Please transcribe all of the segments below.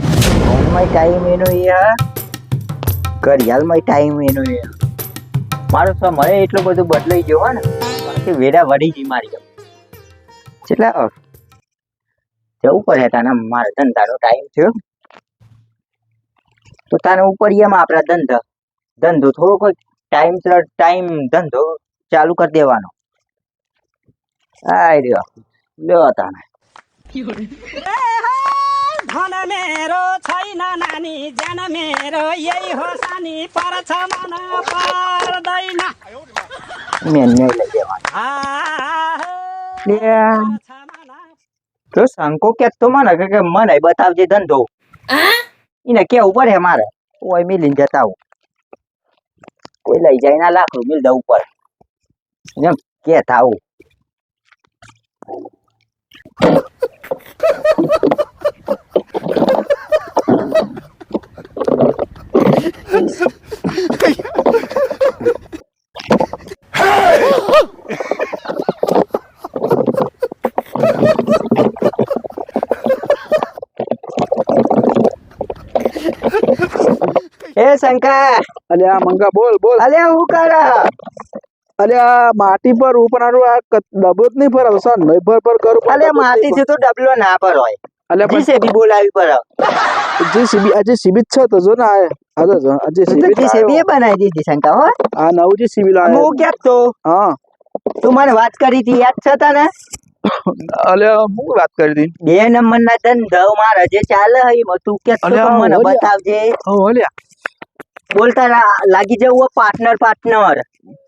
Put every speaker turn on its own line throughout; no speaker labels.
Time એનો એ હા. ઘડિયાળમાં ટાઈમ એનો એ. મારો સમય એટલો બધું બદલાઈ ગયો ને વેડા વળી ગઈ મારી કેટલા જવું પડે તાને મારે ધંધાનો ટાઈમ થયો. તો તાને ઉપર એમ આપણા ધંધા ધંધો થોડોક ટાઈમ ટાઈમ ધંધો ચાલુ કરી દેવાનો. આ રહ્યો લ્યો તાને.
ધન मेरो छैन नानी ज्यान मेरो यही हो सानी पर्छ मन पर्दैन
મેં નહીં લઈ દેવાનો
આ,
લે.
पर्छ मन
તો શંકો કેતો મને કે કે મને બતાવજે ધંધો એને કેવું પડે મારે ઓય મિલીને જતા આવું કોઈ લઈ જાય ના લાખ મિલ દઉં ઉપર એમ કે થાવું એ શંકા
અલે આ મંગા બોલ બોલ
અલે હું કર
અલે આ માટી પર ઉપનારું આ ડબલો જ નહીં ભરાતો સર નહીં ભર પર કરું
અલે માટી છે તો ડબલો ના પર હોય
અલે
જીસેબી બોલાવી પર.
જે સીબી આજે સીબી છે તો જો ને આ જો આજે સીબી
જીસેબી બનાવી દીધી શંકા હો?
આ નવું જે સીબી લાવ્યો
હું ક્યાં તો?
હા.
તું મને વાત કરી હતી યાદ છે તને?
અલે હું વાત કરી હતી?
બે નંબર ના ધંધો મારા જે ચાલે હે એમાં તું કે મને બતાવજે.
હો અલ્યા
બોલતા લાગી જવું પાર્ટનર પાર્ટનર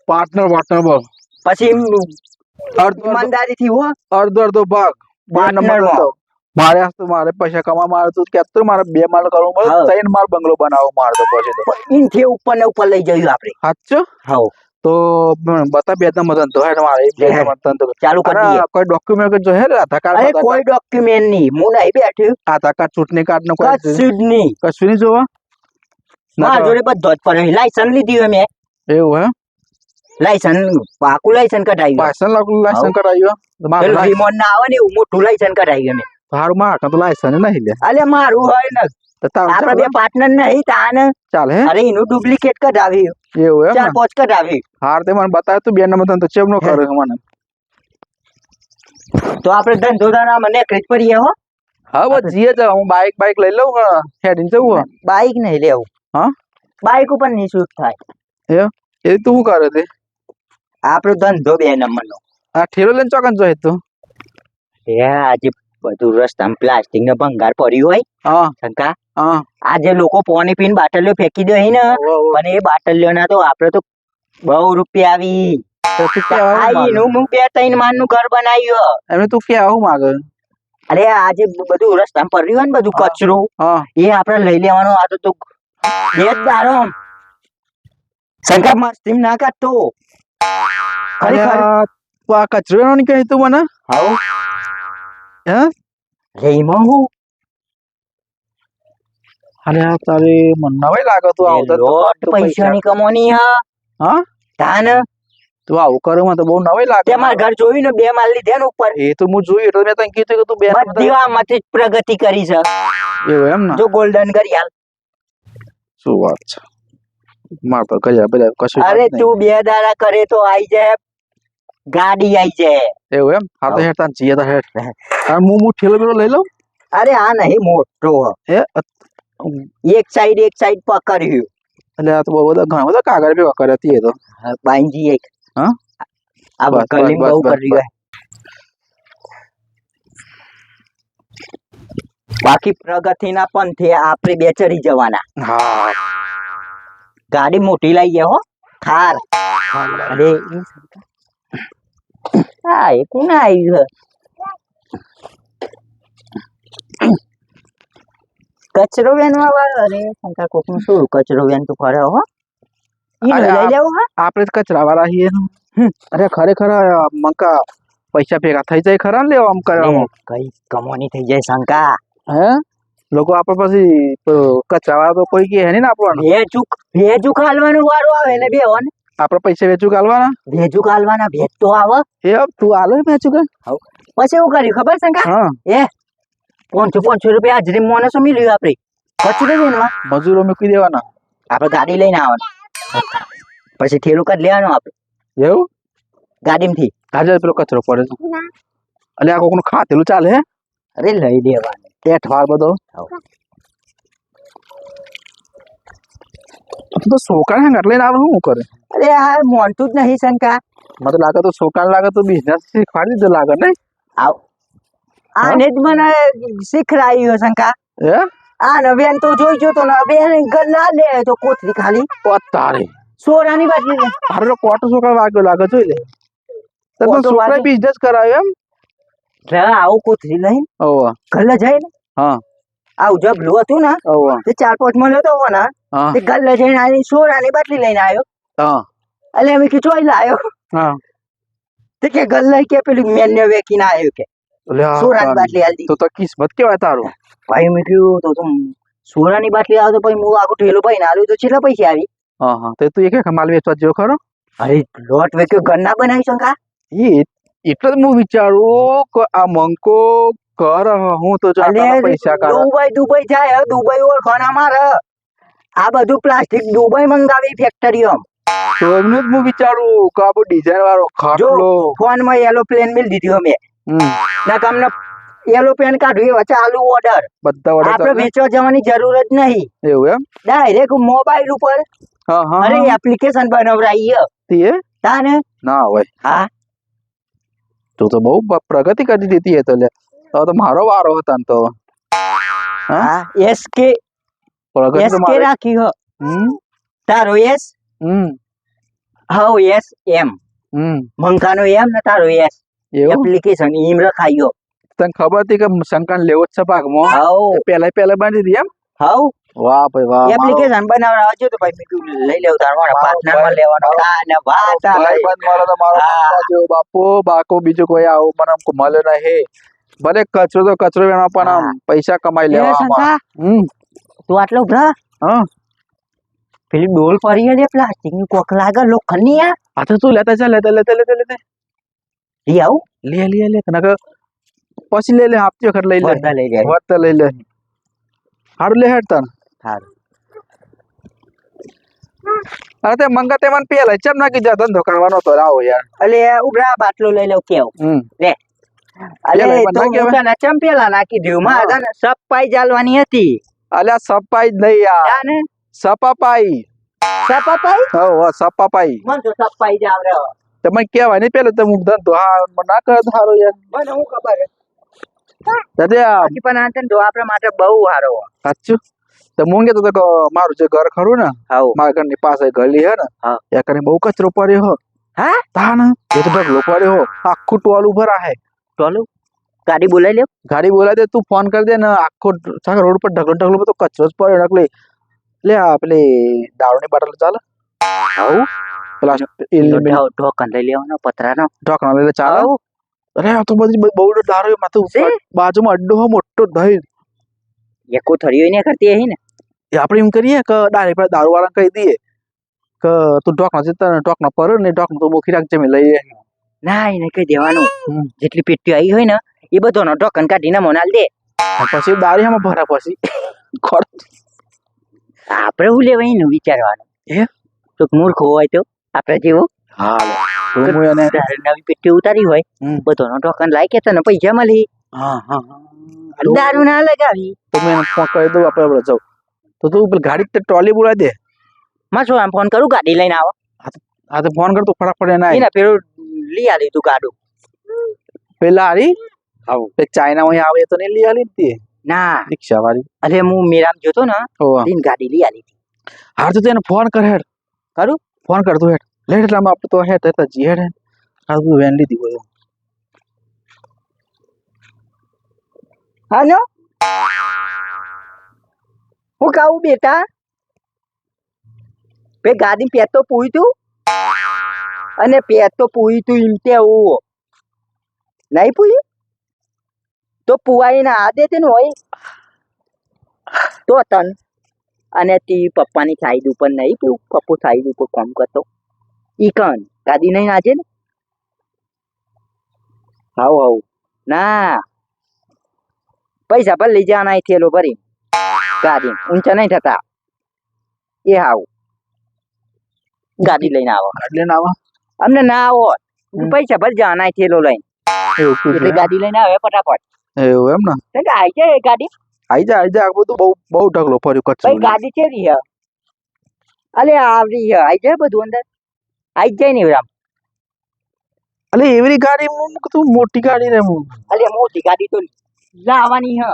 પાર્ટનર પાર્ટનર ભાગ
પછી
અડધો અડધો-
ઈમાનદારી થી હો.
અડધો અડધો ભાગ. બે નંબર મારે તો મારે પૈસા કમા મારે તો અત્યારે મારે બે માળ કરવો. પડે. ત્રણ માળ બંગલો બનાવો મારે તો પછી તો.
ઇનથી ઉપર ને ઉપર લઈ જઈએ આપણે.
સાચો?
હા
તો બતા બે નંબર તો હે મારે બે
લે
તો.
ચાલુ કરી દઈએ.
કોઈ ડોક્યુમેન્ટ જો હે આધાર કાર્ડ
અરે કોઈ ડોક્યુમેન્ટ નહીં. હું નહીં બેઠી.
આધાર કાર્ડ ચૂંટણી કાર્ડ નો કોઈ
કશું નહીં.
કશું નહીં જોવા?
મારા જોડે બધો જ પડે લાયસન્સ લીધી મેં.
એવું હે?
લાયસન્સ પાકું લાયસન કઢાવ્યું
લાયસન કરાવ્યો તો મારું
ના આવે ને એવું મોટું લાયસન કઢાવ્યું મેં
તારું માં આખા તો લાયસન નહીં લે.
અલે મારું હોય ને.
તો
આપડે બે પાર્ટનર નહીં તાને.
ચાલે
અરે એનું ડુપ્લિકેટ કઢાવ્યું.
એવું એમ
ચાર? પાંચ કઢાવ્યું
હાર તે મને તું બે નંબર ધંધો ચેમ નો કરે મને.
તો આપણે ધંધો મને જ પડીએ હો.
હવે જીએ જાવ હું બાઈક બાઈક લઈ લઉં હેડીને જવું.
બાઈક નહીં લેવું.
હા?
બાઈક ઉપર નિશુલ્ક થાય.
એ તું શું કરે તે?
આપણો ધંધો બે નંબર નો
આ ઠેલો લઈને ચોકન જોઈએ તું
એ આજે બધું રસ્તામાં પ્લાસ્ટિક ને ભંગાર પડ્યું હોય.
હા.
શંકા?
હા.
આજે લોકો પોની પીને બાટલીઓ ફેંકી દે ને. પણ એ બાટલીઓ ના તો આપડે તો બહુ રૂપિયા આવી. હું અરે આજે બધું રસ્તામાં પડ્યું ને બધું
હા.
કચરો.
હા.
એ આપડે લઈ લેવાનો આ તો તું બે જ દારો શંકર મસ્તી ના કાઢતો.
અરે આ કચરો એનો નહીં તું મને?
હાઉ?
હે?
રેમાં હું?
અરે આ તારે મને નવાઈ લાગે તું આવતા
લોટ
તું
પૈસાની કમોની હા.
હા?
તાન.
તું આવું કરો મને તો બહુ નવાઈ લાગે.
તે મારા ઘર જોયું ને બે માલ લીધે ને ઉપર.
એ તો હું જોયું એટલે મેં તને કીધું કે તું બે
બધી માંથી જ પ્રગતિ કરી છે.
એવું એમ ને?
જો ગોલ્ડન કરી હાલ
શું વાત છે? માર પર કર્યા બધા કશું
અરે તું બે દાડા કરે તો આઈ જાય. ગાડી આઈ જાય.
એવું એમ? હા તો હેઠ તાન જીએ તો હેડ હા હું હું ઠેલો બેલો લઈ લઉં?
અરે આ નહીં મોટો.
એ
એક સાઈડ એક સાઈડ પકડ્યું.
એટલે આ તો બહુ બધા ઘણા બધા કાગળ ભેગા કર્યા હતી એ તો.
બાંજી એક.
હા?
આ
બસ, બસ,
કલિંગ બહુ
કરી
ગયા બાકી પ્રગતિના પંથે આપણે બે ચડી જવાના.
હા.
ગાડી મોટી લઈ ગયા હો. થાર અરે હા એ કોને આવ્યું કચરો વેનવા વાળો? અરે શંકર કોકનું શું કચરો વેન તું ફરે હો.
આપણે કચરા વાળા છીએ અરે ખરેખર મંકા પૈસા ભેગા થઈ જાય ખરા ને લેવા આમ કરવા
કઈ કમોની થઈ જાય શંકા.
હે? લોકો આપણે પછી તો કચરા વાળા તો કોઈ કે હે નહીં ને આપણને.
ભેજુક ભેજુક હાલવાનું વારો આવે ને બે ને
આપડે પૈસા વેચું કાલવાના
ભેજુક હાલવાના ભેજ તો આવે.
એ તું આલો વેચું
પછી એવું કર્યું ખબર શંકા
હા.
એ પાંચસો પાંચસો રૂપિયા હાજરી મોને શું મિલ્યું આપણે પછી નહીં એમાં
મજૂરો મૂકી દેવાના.
આપડે ગાડી લઈને આવવાનું. પછી ઠેલું કાઢ લેવાનું આપણે.
એવું?
ગાડીમાંથી.
હાજર પેલો કચરો પડે છે એટલે આ કોકનું ખાતેલું ચાલે હે?
અરે લઈ લેવાનું
પેટ વાર બધો. તો સોકાન હાંગાટ લઈને આવે શું કરે?
અરે આ મોનતું જ નહીં શંકા.
મને તો લાગે તો સોકાન લાગે તો બિઝનેસ શીખવાડી દીધો લાગે ને
આવ. આને જ મને શીખરાયું શંકા.
હે?
આ નવ્યાન તો જોઈ જો તો નવ્યાન ના લે તો કોથરી ખાલી.
તારે.
સોરાની બાટલી લે.
તો કોટો સોકાન વાગ્યો લાગે જોઈ લે. તો
કોટો
બિઝનેસ કરાયો એમ?
આવું કોથરી
નહીં
ગલ્લે જાય ને.
હા.
આવું જબલું હતું ને? તે ચાર પાંચ મળ્યો તો ને
હા.
તે ગલ્લે જઈને આની સોરાની બાટલી લઈને આવ્યો.
હા.
એટલે અમે કે ચોઈ લાયો.
હા.
તે કે ગલ્લે કે પેલું મેન્ય વેકીને આવ્યો કે.
આ
સોરાની. બાટલી આલતી
તો તો કિસ્મત કેવાય તારું.
ભાઈ મેં કીધું તો તું સોરાની બાટલી આવે તો પછી હું આખું ઠેલું ભાઈ ને આવ્યું તો છેલ્લા પૈસા આવી.
હા હા. તો તું એક માલ વેચવા જેવો ખરો.
અરે લોટ વેક્યો ઘરના બનાવી શંકા?
એ એટલે જ હું વિચારું કે આ મંકો કર હું તો પૈસા
દુબઈ દુબઈ જાય દુબઈ ઓળખવાના મારે આ બધું પ્લાસ્ટિક દુબઈ મંગાવી ફેક્ટરીઓ
તો એમનું જ હું વિચારું કે આ ડિઝાઇન વાળો ખાટલો.
ફોનમાં યેલો પ્લેન મિલ દીધો
મે
ના તમને યેલો પેન કાઢવી હોય ચાલુ ઓર્ડર
બધા
આપણે વેચવા જવાની જરૂર જ નહીં.
એવું એમ?
ડાયરેક્ટ મોબાઈલ ઉપર.
હા હા
અરે એપ્લિકેશન બનાવરાઈએ
તે
તાને?
ના હોય.
હા.
તું તો બહુ પ્રગતિ કરી દીધી એ તો લે. તો મારો વારો હતો ને તો
હા એસ કે એસ કે રાખી હો તારો એસ
હમ
હવ એસ એમ
હમ
મંકાનો એમ ને તારો એસ એપ્લિકેશન ઈમ રખાયો
તને ખબર હતી કે શંકાન લેવો જ છે ભાગમાં
હવ
પેલા પેલા બાંધી દીધી એમ
હવ
વાહ ભાઈ વાહ
એપ્લિકેશન બનાવવા આવજો તો ભાઈ મીઠું લઈ લેવું તારો મારા
પાર્ટનરમાં
લેવાનો અને
ભાઈ
ભાઈ.
બંધ મારો તો મારો બાપુ બાકો બીજો કોઈ આવું મને મળ્યો નહીં ભલે કચરો તો કચરો એમાં પણ આમ પૈસા કમાઈ લેવા હમ.
તું આટલો ઉભરા.
હા.
પેલી ડોલ પડી હે પ્લાસ્ટિકની કોક લાગે લોખંડની આ.
આ તો તું લેતા ચાલ લેતા લેતા લેતા લેતા
લઈ આવું.
લે લે લે નકર પછી લે લે આપતી વખત લઈ લે.
લઈ જાય
વર્ત લઈ લે. હારું લે હેડ તન. અરે તે મંગા તે મને પેલા ચમ નાખી જા ધંધો કરવાનો તો આવો યાર.
અલે ઉભરા બાટલો લઈ લઉં કેવું.
હમ.
અલે તો હું તને ચમ પેલા નાખી દઉં માં
હા.
સપાઈ જાલવાની હતી.
અલ્યા સપાઈ જ નહીં યાર સપાપાઈ.
સપાપાઈ?
હો હો સપાપાઈ.
મન તો સપાઈ જાવ રે
તમે કેવા નહીં પેલો તમે ધંધો હા ના કર ધારો યાર
મને હું ખબર હે. પણ આ તને આપણા માટે બહુ સારો હો.
સાચું? તો હું કહેતો હતો કે મારું જે ઘર ખરું ને મારા ઘરની પાસે ગલી હે ને
હા.
એ કરીને બહુ કચરો પડ્યો હો.
હા?
તા એ તો પડ્યો હો. આખું ટોલ ઉભર આહે
ચાલો ગાડી બોલાવી લે
ગાડી બોલાવી દે તું ફોન કરી દે ને આખો સાગર રોડ પર ઢગલો ઢગલો બધો કચરો જ પડ્યો એટલે લે આ પેલી દારૂની બોટલ ચાલે
આવું
પેલા
ઢોકણ લઈ લેવાનો પતરાનો
ઢોકણા લે ચાલે અરે આ તો બધી બહુ દારૂ માથું? બાજુમાં અડ્ડો હો મોટો ધઈ
એકો થળીઓ ને કરતી હે ને
એ આપણે એમ કરીએ કે ડાયરેક્ટ પેલા દારૂ વાળા કહી દઈએ કે તું ઢોકણા જતા ઢોકણા પર ને ઢોકણા તો મોખી રાખજે મેં લઈ આવીએ.
ના એને કઈ દેવાનું જેટલી પેટી આવી હોય ને એ બધોનો ઢોકણ કાઢીને મોનાલ દે.
પછી દારૂ એમાં ભરા પછી.
આપણે હું લેવાય એનું વિચારવાનું?
એ?
તો મૂર્ખ હોય તો આપણે જેવો.
હા હું
નવી પેટી ઉતારી હોય
હમ.
બધોનો લાય કે તને પૈસા મળી.
હા હા. હા.
દારૂ ના લગાવી.
તો મેં ફોન કરી દઉં આપણે આપણે જાઉં. તો તું પેલી ગાડી ટ્રોલી બોલાવી દે.
માં શું આમ ફોન કરું? ગાડી લઈને આવો.
હા તો ફોન કર તું ફટાફટ એને.
એના પેલું લઈ આલી તું ગાડું.
પેલા આલી
આવું.
તે ચાઇના માં આવે તો નહીં લઈ આલી ને
ના.
રિક્ષા વાળી
અરે હું મેરામ જોતો ને દિન ગાડી લઈ આલી હતી.
હાર તો તેને ફોન કર હેડ.
કરું?
ફોન કર તું હેડ. લેટ એટલે આમાં આપણે તો હેડ તો જી હેડ હેડ. તું વેન લીધી બોલો
હાલો? હું કહું બેટા? પે ગાડી પેટ તો પૂઈ તું. અને પેટ તો પૂઈ તું એમ તે ઓ નહીં પૂઈ તો પુવાઈને આ દે તે હોય. તો તન. અને તી પપ્પાની સાઈડ ઉપર નહીં પીવું પપ્પુ સાઈડ ઉપર કામ કરતો. ઈ કણ? દાદી નહીં આજે ને? હાઉ હાઉ. ના. પૈસા પર લઈ જવાના થેલો ભરી. ગાડી. ઊંચા નહીં થતા. એ હાવ ગાડી લઈને આવો.
લઈને આવા.
અમને ના આવો. પૈસા ભરી જવાના અહીં થેલો લઈને. એટલે ગાડી લઈને આવે ફટાફટ.
એવું એમ ને?
કે આઈ જાય ગાડી.
આઈ જાય આઈ જાય. આ બધું બહુ બહુ ઢગલો ફર્યું કચ્છ
ભાઈ ગાડી છે રી અલે આવરી હે. આઈ જાય બધું અંદર. આઈ જ જાય ને રામ
અલે એવી ગાડી હું તું મોટી ગાડી રે હું
અલે મોટી ગાડી તો લાવવાની હે.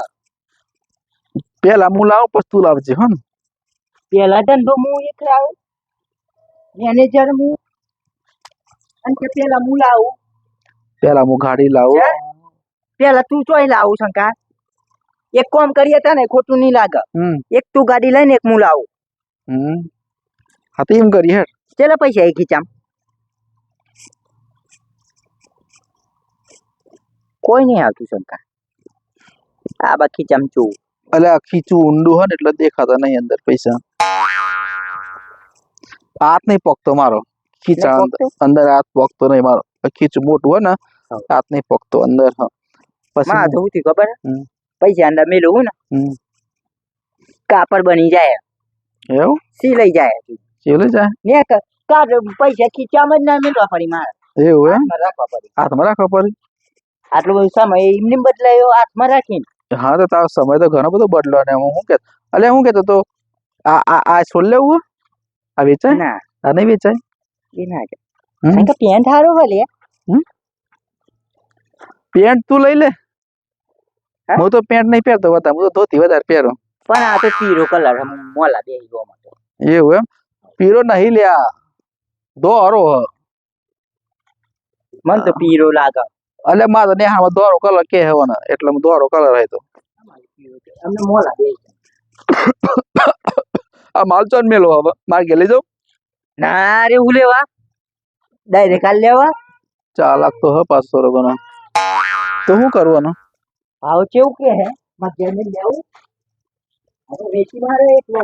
પેલા હું લાવ પછી તું લાવજે હો ને.
પેલા તો હું એક આવ મેનેજર હું. અને પેલા હું લાવું
પેલા હું ગાડી લાવું
પેલા તું ચોય લાવું શંકા એક કોમ કરીએ ને ખોટું નહીં લાગે એક તું ગાડી લઈને એક હું લાવું
હા તો એમ કરી હેડ
ચેલા પૈસા એ ખીચામ કોઈ નહીં આવતું શંકા આ બા ખીચામ ચૂ
એટલે આ ખીચું ઊંડું હોય ને એટલે દેખાતા નહીં અંદર પૈસા હાથ નહીં પકતો મારો ખીચા અંદર- હાથ પોકતો નહીં મારો. ખીચ મોટું હોય ને હાથ નહીં પોકતો અંદર પછી
માં ખબર પૈસા અંદર મેલું ને કાપડ બની જાય.
એવું?
સી લઈ જાય.
ચેલે જાય?
ને કાઢ પૈસા ખીચામાં જ ના મેળવા પડી મારે.
એવું એમ?
રાખવા પડી.
હાથમાં રાખવા પડે?
આટલો બધો સમય એમને બદલાયો હાથમાં રાખીને.
હા તો તારો સમય તો ઘણો બધો બદલો ને હું શું કે અલે હું કેતો તો આ આ છોડ લેવું? આ વેચાય?
ના.
આ નહીં વેચાય?
એ ના જાય કારણ કે પેન્ટ હારો ભલે
પેન્ટ તું લઈ લે
હું
તો પેન્ટ નહીં પહેરતો વધારે હું તો ધોતી વધારે પહેરો
પણ આ તો પીરો કલર મોલા બે ગયો માટે
એવું એમ પીરો નહીં લ્યા દોરો હ
મને તો પીરો લાગે
એટલે મારે નેહામાં દોરો કલર કે હવાનો એટલે હું દોરો કલર હતો તો
અમને મોલા બે
આ માલચોન મેલો હવે માર ઘેર લઈ જાઉં
ના રે હું લેવા ડાયરેક્ટ કાલ લેવા
ચાર લાખ તો હ પાંચસો રૂપિયાનો તો શું કરવાનું
ભાવ કેવું કે હે મધ્ય ને લેવું હવે વેચી મારે એટલો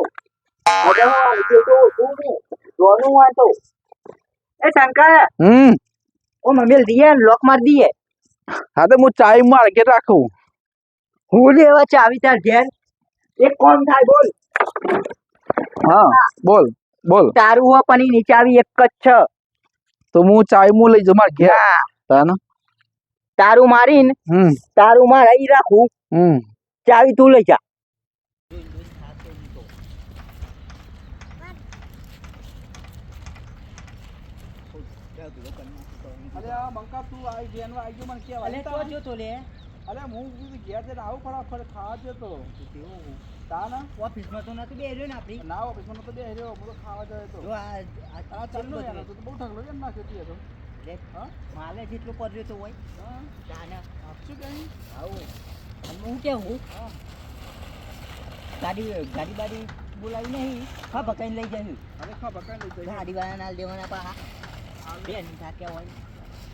હવે હું આ લીધે તો ઓછું ને દોનું વાંચો એ શંકર
હમ
ઓ મમ્મી દીએ લોક માર દીએ
હા તો હું ચાય માર્કેટ રાખું
હું લેવા ચાવી તાર ઘેર એક કોમ થાય બોલ
હા બોલ બોલ.
તારું હો પણ એની ચાવી એક જ છે.
તો હું ચાય લઈ જાઉં મારે ઘેર.
ના
તાને?
તારું મારીને. તારું માર ઈ રાખું. ચાવી તું લઈ જા.
અરે આ બંકા તું આવી ગયો આવી ગયો મને કેવા
જોતો લે.
અરે હું ઘેર જઈને આવું ફટાફટ ખાવા જતો. તા ના
ઓફિસમાં તો નતું બેહ્યો ને આપણી.
ના ઓફિસમાં તો બે રહ્યો હું તો ખાવા જાય તો.
જો આ આ
ચાલુ યાર તો બહુ ઠગલો કેમ નાખ્યો તું. એ
દેખ,
હા?
માલે જેટલું પડ્યો તો હોય.
હા.
તાને
આપશું કઈ?
આવું. હું કેવું?
હા.
ગાડી ગાડી બાડી બોલાવી નહીં. હા બકાઈને લઈ જશું
અરે ખા બકાઈ લઈ જાય?
ગાડી વાળા ના લેવાના પા બેન થાક્યા હોય.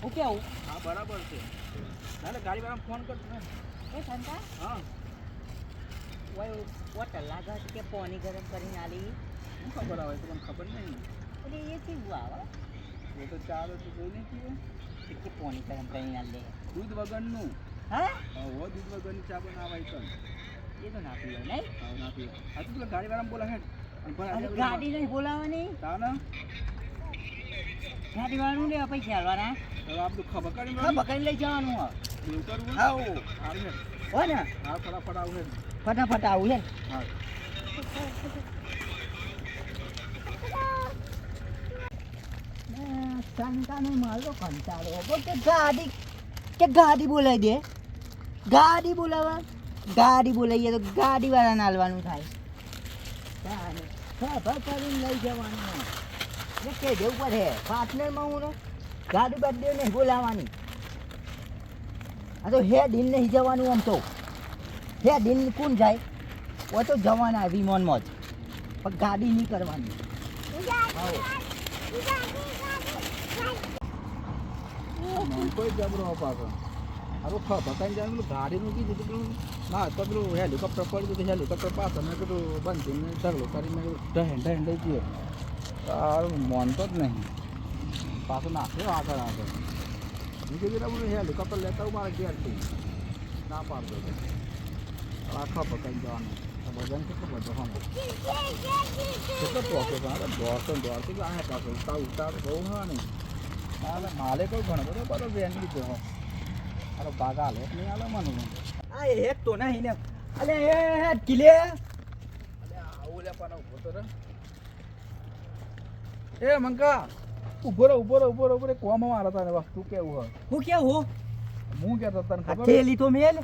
હું કેવું?
હા બરાબર છે. ના ગાડી વાળા ફોન કરજો. ને
એ શંકા
હા.
ઓય હોટલ લાગે છે કે પાણી ગરમ કરીને આલી.
શું ખબર આવે તો મને ખબર નહીં?
એટલે એ કેવું આવે.
એ તો ચાલો તો જોઈ નહીં
કે પાણી ગરમ કરીને આલે.
દૂધ વગરનું?
હા?
દૂધ વગરની ચા બનાવાય તો.
એ તો ના પીવાય નહીં.
હા ના પીવે હા તો પેલા ગાડી વાળાને બોલા હેડ. અને ભરા
અરે ગાડી નહીં બોલાવવાની?
તા ના.
ગાડી વાળાનું લેવા પૈસા હાલવાના
હવે આપણું ખબર કરી
લઈ જવાનું હોય
એવું કરવું?
હા
હેડ
ને?
હા ફટાફટ આવું છે
ફટાફટ આવું છે
હા.
શંકાને મારો કંટાળો. કે ગાડી કે ગાડી બોલાવી દે. ગાડી બોલાવા ગાડી બોલાવીએ તો ગાડીવાળાને હાલવાનું થાય. ખબર કરીને લઈ જવાનું. ને કે જવું પડે. પાર્ટનરમાં હું ને ગાડી બાડી નહીં બોલાવવાની. આ તો હે ઇન નહીં જવાનું આમ તો. હે ઇન કોણ જાય? ઓ તો જવાના વિમાનમાં જ. પણ ગાડી નહીં કરવાની.
કોઈ જબરો પાછો. હારું, ખા જાય પેલું ગાડીનું કીધું તો પેલું. ના, તો પેલું હેલિકોપ્ટર પડી ગયું હેલિકોપ્ટર પાછો મેં કીધું, બંધ થઈને ઢગલો કરીને મેં ઢહેન ઢહેન લઈ ગયો. તારું માનતો જ નહીં. પાછો નાખ્યો આગળ આગળ. બધું હેલિકોપ્ટર લેતા આવું મારા ઘેરથી. ના પાડતો
આખા પકાઈ જવાનું. વજન કેટલું બધું કેટલો પોકે દોડતો દોડતો કે ઉતાર ઉતાર, બહુ હા નહીં માલે માલે કોઈ ઘણો બધો બધો વેન લીધો હો. અરે બાગા હાલે નહીં હાલે મને
આ એક તો ને. અલે, એ કિલે
અલે એ મંકા ઊભો રહો ઊભો રહો ઊભો રહો ઊભો કોમ મારા તને વસ્તુ કેવું હોય?
હું કેવું હું?
હું કેતો તને ખબર
થેલી તો મેલ.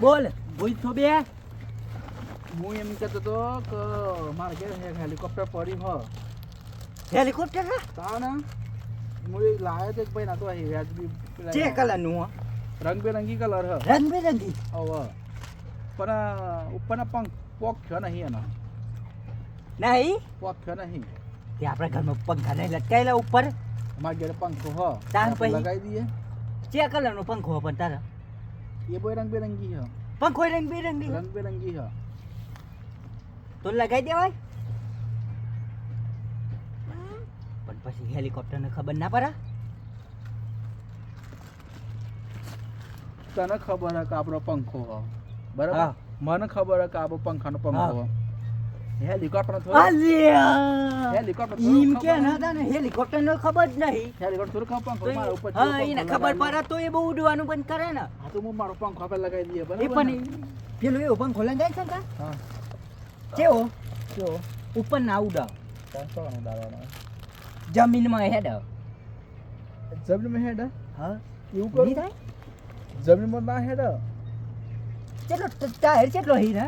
બોલ બોલ તો બે.
હું એમ કેતો તો કે મારે કે એક હેલિકોપ્ટર પડી હો.
હેલિકોપ્ટર હા?
તા ને હું એ લાયો તો એક ભાઈ ના તો અહીં વ્યાજબી
જે કલરનું હો?
રંગબેરંગી કલર હ.
રંગબેરંગી?
ઓવ પણ ઉપરના પંખ પોખ્યો નહીં એનો.
નહીં?
પોખ્યો નહીં.
તે આપણા ઘરમાં પંખા નહીં લટકાયેલા ઉપર.
અમારા ઘરે પંખો હો.
તાર પછી?
લગાવી દઈએ.
જે કલરનો પંખો હો પણ તારા.
એ બોય રંગબેરંગી હો.
પંખો રંગબેરંગી
રંગબેરંગી હો.
તો લગાઈ દેવાય. પણ પછી હેલિકોપ્ટર ને ખબર ના પડે?
તને ખબર હે કે આપણો પંખો હ. બરાબર? મને ખબર હે કે આપણો પંખાનો પંખો
હા.
હ હેલિકોપ્ટર હેલિકોપ્ટર
ઈમ કે ના તા ને? હેલિકોપ્ટર નો ખબર જ નહીં.
હેલિકોપ્ટર થોડું ખબર મારા ઉપર
હા એને ખબર પડે તો એ બહુ ઉડવાનું બંધ કરે ને.
હા તો હું મારો પંખો આપણે લગાવી દઈએ
એ પણ પેલું એવું પંખો લગાય છે ને
હા.
કેવો?
કેવો?
ઉપર ના ઉડાવ
પંખો ઉડાડવાનો
જમીનમાં હેડ.
જમીનમાં હેડ?
હા.
એવું કરું. જમીનમાં ના હેડ.
કેટલો ટાયર કેટલો હી ને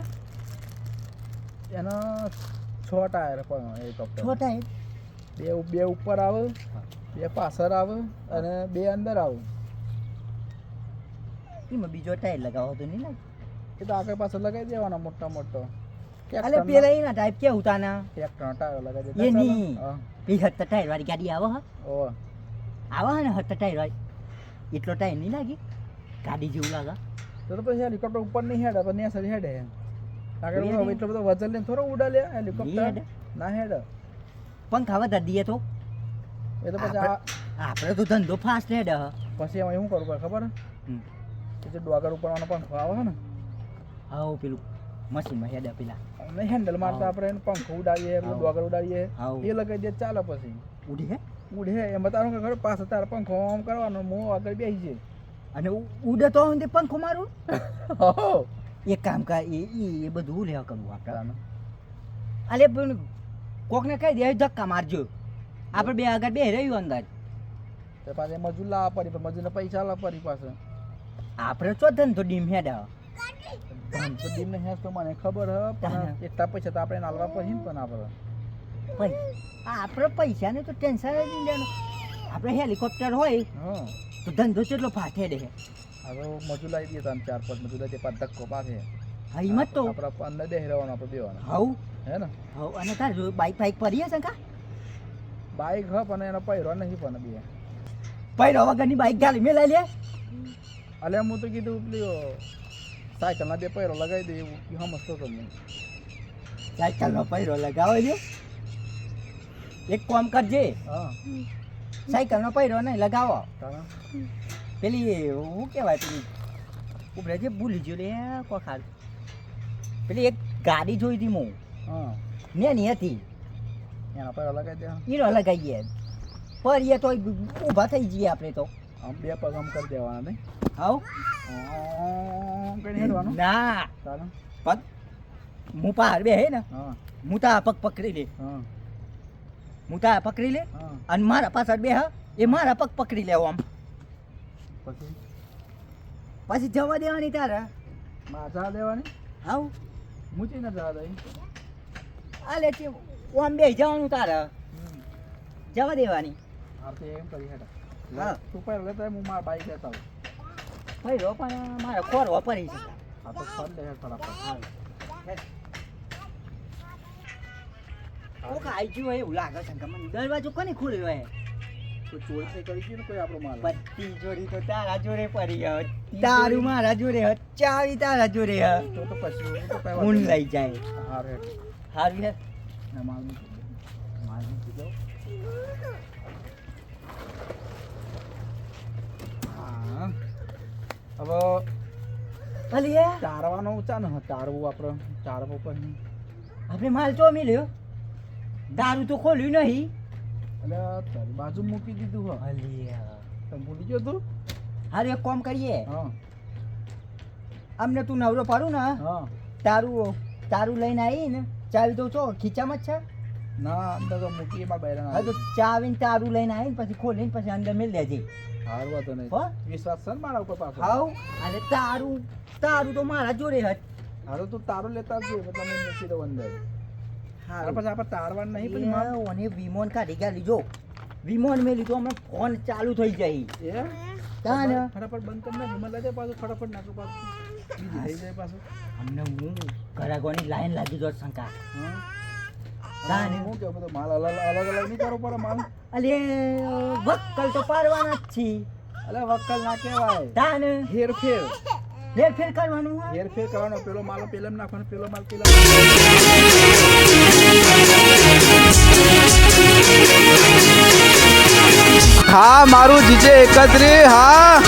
એના છ ટાયર પણ હેલિકોપ્ટર
છ ટાયર?
બે બે ઉપર આવે બે પાછળ આવે અને બે અંદર આવે.
એમાં બીજો ટાયર લગાવો તો નહીં લાગે
એ તો આગળ પાછળ લગાવી દેવાનો મોટો મોટો.
અલે પેલા એના ટાઈપ કેવું તાના
ત્રણ ટાયર લગાવી
એ
દેતા
નહીં.
ચાલે? હા.
એ હત્તર ટાયર વાળી ગાડી આવે હા.
ઓ
આવે હે ને હત ટાયર વાળી. એટલો ટાઈમ નહીં લાગી? ગાડી જેવું લાગે.
તો પછી હેલિકોપ્ટર ઉપર નહીં હેડે પણ નેસર હેડે આગળ. એટલો બધો વજન લઈને થોડો
નહીં
હેલિકોપ્ટર. ના હેડ.
પંખા વધારે દઈએ તો.
એ તો પછી
આપણે તો ધંધો ફાસ્ટ હેડ
પછી એમાં શું કરવું ખબર જે ડોગર ઉપરવાનો પંખો આવે ને.
હા પેલું મશીનમાં હેડ પેલા.
અને હેન્ડલ મારતા આપણે એને પંખો ઉડાવીએ પેલું ડોગર ઉડાડીએ.
હાવ
એ લગાવી દે ચાલે પછી.
ઉડી હે?
ઉડે એમાં તારું કે ખબર તારે પંખો આમ કરવાનો હું આગળ બેસી જાય
અને ઉડે તો પંખો મારું?
હો.
એક કામ કર એ એ બધું લેવા કરવું આપણે. અલે પણ કોકને કહી દે ધક્કા મારજો. આપણે બે આગળ બે રહ્યું અંદર.
તો પાછા મજૂર લાવવા પડી પણ મજૂરને પૈસા લાવવા પડી પાસે
આપણે ચો ધંધો ડીમ હેડા ધંધો
ડીમ ને હેસ તો મને ખબર હ પણ એટલા પૈસા તો આપણે નાલવા ને પણ આપણે.
આપણે પૈસાને તો ટેન્શન જ નહીં લેવાનું. આપણે હેલિકોપ્ટર હોય
હા.
તો ધંધો કેટલો ફાટે દે
હવે મજૂર લાવી દઈએ તમે ચાર પાંચ મજૂર લાવી પાંચ ધક્કો પાકે.
હા હિંમત તો.
આપણે અંદર બેસી રહેવાનું આપણે બેવાનું.
હવ.
હે ને?
હવ અને તાર બાઈક બાઈક પડીએ છે કા?
બાઈક હ પણ એનો પહેરો નહીં પણ બે.
પહેરો વગરની બાઈક ગાલી મેલાઈ લે.
અલે હું તો કીધું પેલું સાયકલના બે પહેરો લગાવી દે એવું સમજતો તો હું
સાયકલનો પહેરો લગાવો છે એક કામ કરજે.
હા.
સાયકલનો પૈડો નહીં લગાવો. પેલી હું કહેવાય પેલી ઉભરે જે ભૂલી ગયો લે કોખાલ પેલી એક ગાડી જોઈ હતી હું.
ને
ની હતી.
એના પગ અલગ એનો
અલગ આવી ગયા પર એ તો ઊભા થઈ જઈએ આપણે તો.
આમ બે પગ આમ કરી દેવાના નહીં? હેડવાનું?
ના. પગ. હું પાર બે હે ને.
હા.
તા પગ પકડી લે.
હા.
હું તા પકડી લે અને મારા પાછળ બે હા. એ મારા પગ પકડી લેવો આમ.
પછી?
પછી જવા દેવાની તારે?
માથા દેવાની?
હાઉ?
મૂચી ન જવા દઈ
આલે તે ઓમ બે જવાનું તારે. જવા દેવાની.
આરતી એમ કરી હેડા
હા.
તું પહેરો લેતા હું મારા બાઈક લેતા આવું.
ભાઈ પણ મારે ખોર વાપરી છે.
આ તો ફોન લે ફટાફટ
કોક આઈ ગયું હોય એવું લાગે છે કે મને દરવાજો કોની ખોલ્યો હે
તો ચોરી થઈ કરી ગયું ને કોઈ આપણો માલ?
તો તારા જોડે પડી ગયો તારું મારા જોડે હ ચાવી તારા જોડે હ
તો તો પછી હું તો
લઈ જાય.
હાર. હેડ
હે
ના માલ માલ દો. હા. હવે
અલી એ
ચારવાનો ચા ને ચારવું આપણે. ચારવો પણ
આપણે માલ ચો મિલ્યો. દારૂ તો ખોલ્યું નહીં.
એટલે તારી બાજુ મૂકી દીધું હા.
અલી
તમે ભૂલી ગયો તું.
હારે એક કામ કરીએ.
હા.
અમને તું નવરો પાડું ને
હા.
તારું તારું લઈને આવી ને ચાવી દઉં છો ખીચામાં જ છે?
ના અંદર તો મૂકી એમાં બૈરા
હા તો ચાવીને તારું લઈને આવી ને પછી ખોલીને પછી અંદર મેળ દેજે.
હારું વાતો નહીં.
હો?
વિશ્વાસ છે ને મારા ઉપર પાછો?
હાઉ? અને તારું તારું તો મારા જોડે હત
હારું તું તારો લેતા જ એટલે તમે મૂકી દો અંદર. પછી આપણે તારવાનું નહીં
પણ અને વિમોન કાઢી ગયા લીધો વિમોન મેં લીધો અમે ફોન ચાલુ થઈ જાય. તાન.
ફટાફટ બંધ કરી નાખ લાગે પાછું ફટાફટ નાખો પાછું. બીજી થઈ જાય પાછું.
અમને હું ઘરાગોની લાઈન લાગી જો શંકા. તાન.
હું કેવું બધું માલ અલગ અલગ અલગ નહીં કરો પડે માલ?
અલે વક્કલ તો પાડવાના જ છી.
અલે વક્કલ ના કહેવાય.
તાન.
હેરફેર.
હેરફેર કરવાનું
હેરફેર કરવાનો પેલો માલ પેલા નાખવાનો પેલો માલ પેલા હા મારું જીજે એકત્રી હા.